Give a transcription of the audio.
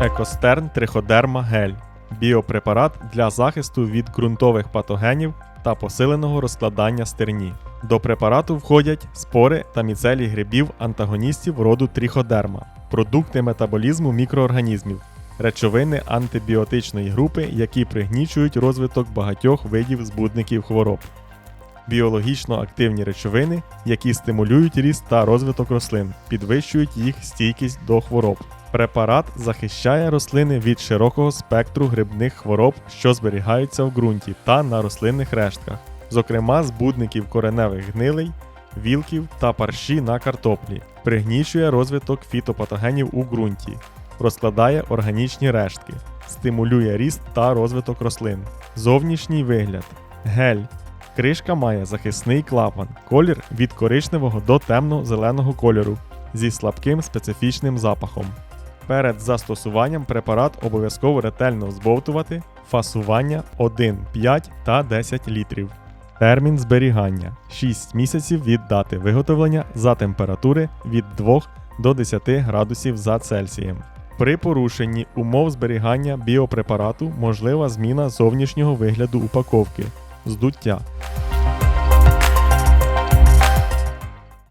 Екостерн триходерма гель біопрепарат для захисту від ґрунтових патогенів та посиленого розкладання стерні. До препарату входять спори та міцелій грибів антагоністів роду тріходерма, продукти метаболізму мікроорганізмів, речовини антибіотичної групи, які пригнічують розвиток багатьох видів збудників хвороб. Біологічно активні речовини, які стимулюють ріст та розвиток рослин, підвищують їх стійкість до хвороб. Препарат захищає рослини від широкого спектру грибних хвороб, що зберігаються в ґрунті та на рослинних рештках, зокрема збудників кореневих гнилей, вілків та парші на картоплі, пригнічує розвиток фітопатогенів у ґрунті, розкладає органічні рештки, стимулює ріст та розвиток рослин. Зовнішній вигляд. Гель. Кришка має захисний клапан, колір від коричневого до темно-зеленого кольору зі слабким специфічним запахом. Перед застосуванням препарат обов'язково ретельно збовтувати фасування 1, 5 та 10 літрів. Термін зберігання 6 місяців від дати виготовлення за температури від 2 до 10 градусів за Цельсієм. При порушенні умов зберігання біопрепарату можлива зміна зовнішнього вигляду упаковки, здуття.